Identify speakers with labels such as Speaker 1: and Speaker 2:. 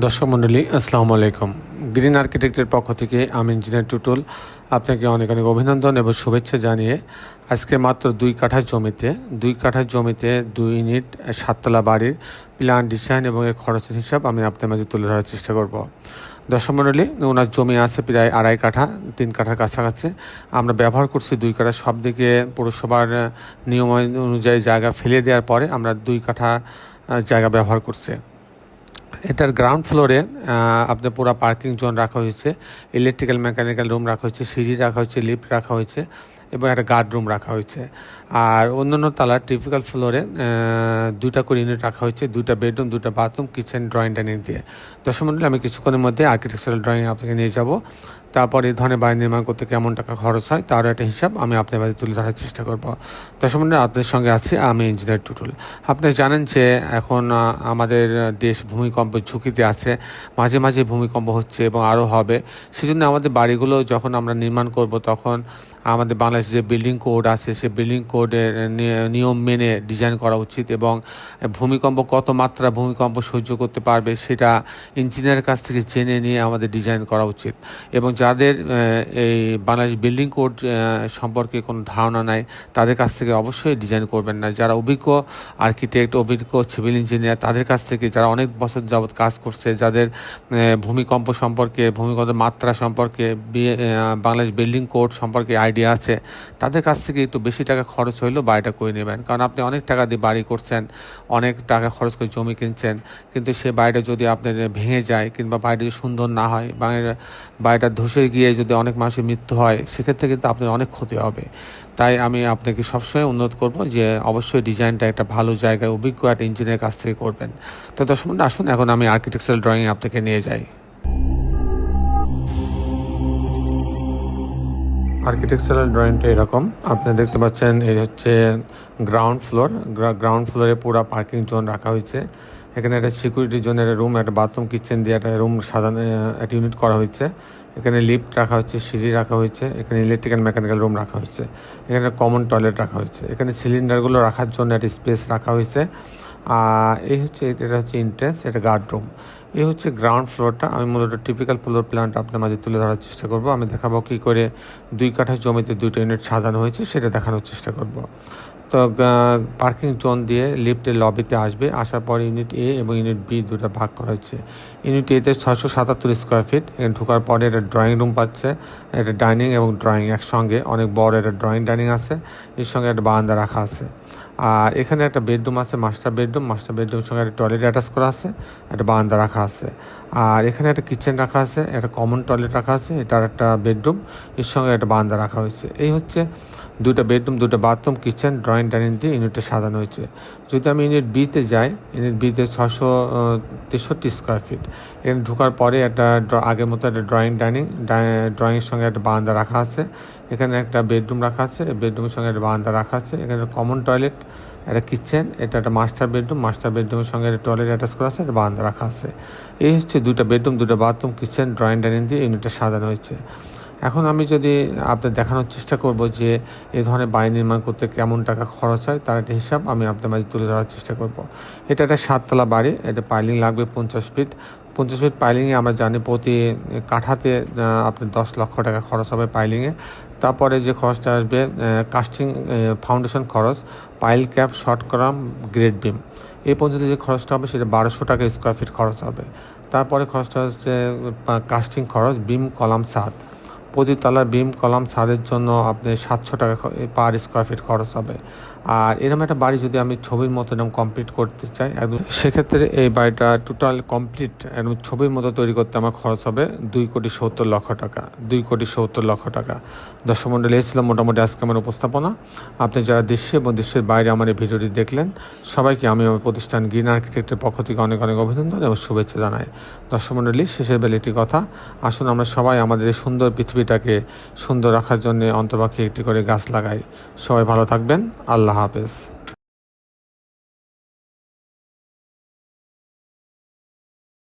Speaker 1: দর্শক মণ্ডলী, আসসালামু আলাইকুম। গ্রিন আর্কিটেক্টের পক্ষ থেকে আমি ইঞ্জিনিয়ার টুটুল আপনাকে অনেক অনেক অভিনন্দন এবং শুভেচ্ছা জানিয়ে আজকে মাত্র দুই কাঠা জমিতে, দুই কাঠা জমিতে দুই ইউনিট, সাততলা বাড়ির প্ল্যান ডিজাইন এবং এর খরচের হিসাব আমি আপনার মাঝে তুলে ধরার চেষ্টা করব। দর্শক মণ্ডলী, ওনার জমি আছে প্রায় আড়াই কাঠা, তিন কাঠার কাছাকাছি। আমরা ব্যবহার করছি দুই কাঠা সব দিকে পৌরসভার নিয়ম অনুযায়ী জায়গা ফেলে দেওয়ার পরে আমরা দুই কাঠা জায়গা ব্যবহার করছি। এটার গ্রাউন্ড ফ্লোরে আপনার পুরো পার্কিং জোন রাখা হয়েছে ইলেকট্রিক্যাল মেকানিক্যাল রুম রাখা হয়েছে, সিঁড়ি রাখা হয়েছে লিফট রাখা হয়েছে। এবং একটা গার্ড রুম রাখা হয়েছে। আর অন্যান্য তালার টিপিক্যাল ফ্লোরে দুইটা করে ইউনিট রাখা হয়েছে। দুইটা বেডরুম দুটা বাথরুম কিচেন ড্রয়িং ডাইনিং দিয়ে। দর্শক মন্ডলী আমি কিছুক্ষণের মধ্যে আর্কিটেকচারাল ড্রয়িং আপনাকে নিয়ে যাব। তারপর এই ধরনের বাড়ি নির্মাণ করতে কেমন টাকা খরচ হয়, তারও একটা হিসাব আমি আপনার বাড়ি তুলে ধরার চেষ্টা করব। দর্শক মন্ডলী আপনাদের সঙ্গে আছি, আমি ইঞ্জিনিয়ার টুটুল। আপনি জানেন যে এখন আমাদের দেশ ভূমিকম্প ঝুঁকিতে আছে। মাঝে মাঝে ভূমিকম্প হচ্ছে এবং আরও হবে। সেজন্য আমাদের বাড়িগুলো যখন আমরা নির্মাণ করব, তখন আমাদের বাংলাদেশ যে বিল্ডিং কোড আছে, সে বিল্ডিং কোডের নিয়ম মেনে ডিজাইন করা উচিত এবং ভূমিকম্প কত মাত্রা ভূমিকম্প সহ্য করতে পারবে সেটা ইঞ্জিনিয়ারের কাছ থেকে জেনে নিয়ে আমাদের ডিজাইন করা উচিত। এবং যাদের এই বাংলাদেশ বিল্ডিং কোড সম্পর্কে কোনো ধারণা নাই, তাদের কাছ থেকে অবশ্যই ডিজাইন করবেন না। যারা অভিজ্ঞ আর্কিটেক্ট অভিজ্ঞ সিভিল ইঞ্জিনিয়ার তাদের কাছ থেকে যারা অনেক বছর যাবৎ কাজ করছে, যাদের ভূমিকম্প সম্পর্কে, ভূমিকম্পের মাত্রা সম্পর্কে বাংলাদেশ বিল্ডিং কোড সম্পর্কে আইডিয়া আছে তাদের কাছ থেকে একটু বেশি টাকা খরচ হইলেও বাড়িটা করে নেবেন। কারণ আপনি অনেক টাকা দিয়ে বাড়ি করছেন, অনেক টাকা খরচ করে জমি কিনছেন, কিন্তু সে বাড়িটা যদি আপনার ভেঙে যায় কিংবা বাড়িটা যদি সুন্দর না হয়, বাড়ির, বাড়িটা ধসে গিয়ে যদি অনেক মানুষের মৃত্যু হয়, সেক্ষেত্রে কিন্তু আপনার অনেক ক্ষতি হবে। তাই আমি আপনাকে সবসময় অনুরোধ করব যে অবশ্যই ডিজাইনটা একটা ভালো জায়গায়, অভিজ্ঞ একটা ইঞ্জিনিয়ারের কাছ থেকে করবেন। তো দর্শক আসুন, এখন আমি আর্কিটেকচারাল ড্রয়িং আপনাকে নিয়ে যাই। আর্কিটেকচারাল ড্রয়িংটা এরকম। আপনি দেখতে পাচ্ছেন, এই হচ্ছে গ্রাউন্ড ফ্লোর গ্রাউন্ড ফ্লোরে পুরো পার্কিং জোন রাখা হয়েছে। এখানে একটা সিকিউরিটি জোনের রুম একটা বাথরুম কিচেন দিয়ে একটা রুম সাজানো একটা ইউনিট করা হয়েছে। এখানে লিফট রাখা হয়েছে, সিঁড়ি রাখা হয়েছে। এখানে ইলেকট্রিক্যাল মেকানিক্যাল রুম রাখা হয়েছে। এখানে কমন টয়লেট রাখা হয়েছে। এখানে সিলিন্ডারগুলো রাখার জন্য একটা স্পেস রাখা হয়েছে। এই হচ্ছে, এটা হচ্ছে ইন্ট্রেন্স এটা গার্ড রুম এই হচ্ছে গ্রাউন্ড ফ্লোরটা আমি মূলত টিপিক্যাল ফ্লোর প্ল্যানটা আপনার মাঝে তুলে ধরার চেষ্টা করব। আমি দেখাবো কী করে দুই কাঠা জমিতে দুটো ইউনিট সাজানো হয়েছে, সেটা দেখানোর চেষ্টা করব। তো পার্কিং জোন দিয়ে লিফটের লবিতে আসবে। আসার পর ইউনিট এ এবং ইউনিট বি দুটো ভাগ করা হয়েছে। ইউনিট এতে ছশো সাতাত্তর স্কোয়ার ফিট ঢোকার পরে একটা ড্রয়িং রুম পাচ্ছে এটা ডাইনিং এবং ড্রয়িং একসঙ্গে। অনেক বড় একটা ড্রয়িং ডাইনিং আছে। এর সঙ্গে একটা বারান্দা রাখা আছে। আর এখানে একটা বেডরুম আছে, মাস্টার বেডরুম। মাস্টার বেডরুমের সঙ্গে একটা টয়লেট অ্যাটাচ করা আছে, একটা বারান্দা রাখা আছে। আর এখানে একটা কিচেন রাখা আছে, একটা কমন টয়লেট রাখা আছে এটার একটা বেডরুম। এর সঙ্গে একটা বারান্দা রাখা হয়েছে। এই হচ্ছে দুটো বেডরুম দুটো বাথরুম, কিচেন, ড্রয়িং, ডাইনিং দিয়ে ইউনিটটা সাজানো হয়েছে। যদি আমি ইউনিট বিতে যাই, ইউনিট বিতে ছশো তেষট্টি স্কোয়ার ফিট এখানে ঢোকার পরে একটা আগের মতো একটা ড্রয়িং, ডাইনিং ড্রয়িংয়ের সঙ্গে একটা বারান্দা রাখা আছে। এখানে একটা বেডরুম রাখা আছে বেডরুমের সঙ্গে একটা বারান্দা রাখা আছে। এখানে কমন টয়লেট একটা কিচেন এটা একটা মাস্টার বেডরুম মাস্টার বেডরুমের সঙ্গে একটা টয়লেট অ্যাটাচ করা আছে, একটা বারান্দা রাখা আছে। এই হচ্ছে দুটো বেডরুম দুটো বাথরুম কিচেন ড্রয়িং ডাইনিং দিয়ে ইউনিটটা সাজানো হয়েছে। এখন আমি যদি আপনার দেখানোর চেষ্টা করব যে এই ধরনের বাড়ি নির্মাণ করতে কেমন টাকা খরচ হয়, তার একটা হিসাব আমি আপনার মাঝে তুলে ধরার চেষ্টা করব। এটা একটা সাততলা বাড়ি, এটা পাইলিং লাগবে পঞ্চাশ ফিট পঞ্চাশ ফিট পাইলিংয়ে আমরা জানি প্রতি কাঠাতে আপনার দশ লক্ষ টাকা খরচ হবে পাইলিংয়ে তারপরে যে খরচটা আসবে কাস্টিং ফাউন্ডেশন খরচ পাইল ক্যাপ শর্ট করাম গ্রেড বিম এই পর্যন্ত যে খরচটা হবে সেটা বারোশো টাকা স্কোয়ার ফিট খরচ হবে। তারপরে খরচটা হচ্ছে কাস্টিং খরচ বিম কলাম ছাদ। প্রতি তলার বিম কলাম ছাদের জন্য আপনি সাতশো টাকা পার স্কোয়ার ফিট খরচ হবে। আর এরকম একটা বাড়ি যদি আমি ছবির মতো এরকম কমপ্লিট করতে চাই, একদম সেক্ষেত্রে এই বাড়িটা টোটাল কমপ্লিট একদম ছবির মতো তৈরি করতে আমার খরচ হবে দুই কোটি সত্তর লক্ষ টাকা, দুই কোটি সত্তর লক্ষ টাকা। দর্শক মণ্ডলী এই ছিল মোটামুটি আজকে আমার উপস্থাপনা। আপনি যারা দেশে এবং দেশের বাইরে আমার এই ভিডিওটি দেখলেন, সবাইকে আমি আমার প্রতিষ্ঠান গ্রিন আর্কিটেক্টের পক্ষ থেকে অনেক অনেক অভিনন্দন এবং শুভেচ্ছা জানাই। দর্শক মণ্ডলী শেষের বেলে একটি কথা। আসুন আমরা সবাই আমাদের এই সুন্দর পৃথিবীটাকে সুন্দর রাখার জন্য অন্তপাখি একটি করে গাছ লাগাই। সবাই ভালো থাকবেন। আল্লাহ হাফেজ।